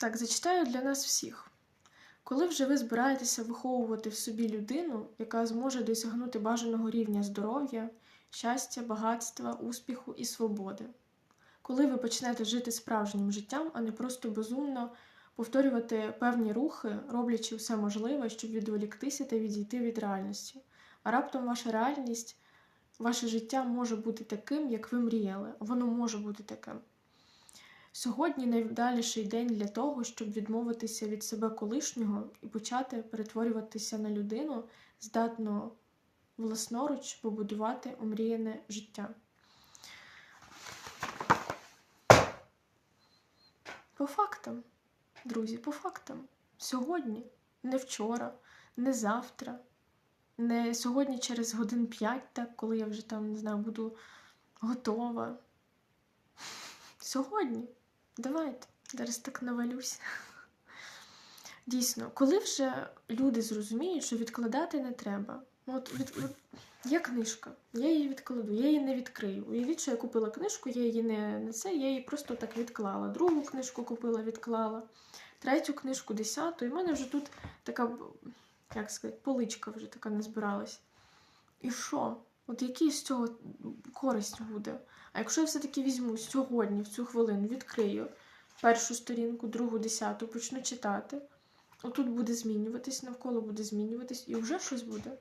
Так, зачитаю для нас всіх. Коли вже ви збираєтеся виховувати в собі людину, яка зможе досягнути бажаного рівня здоров'я, щастя, багатства, успіху і свободи, коли ви почнете жити справжнім життям, а не просто безумно повторювати певні рухи, роблячи все можливе, щоб відволіктися та відійти від реальності. А раптом ваша реальність, ваше життя може бути таким, як ви мріяли. Воно може бути таким. Сьогодні найвдаліший день для того, щоб відмовитися від себе колишнього і почати перетворюватися на людину, здатну власноруч побудувати омріяне життя. По фактам, друзі, по фактам. Сьогодні, не вчора, не завтра, не сьогодні через годин 5, так, коли я вже там, не знаю, буду готова. Сьогодні. Давайте, зараз так навалюсь. Дійсно, коли вже люди зрозуміють, що відкладати не треба. Ну, От, від, є книжка, я її відкладу, я її не відкрию. Уявіть, що я купила книжку, я її не, не це, я її просто так відклала. Другу книжку купила, відклала, третю книжку, десяту. І в мене вже тут така, як сказати, поличка вже така не збиралась. І що? От який з цього користь буде? А якщо я все-таки візьму сьогодні, в цю хвилину, відкрию першу сторінку, другу, десяту, почну читати, отут буде змінюватись, навколо буде змінюватись, і вже щось буде.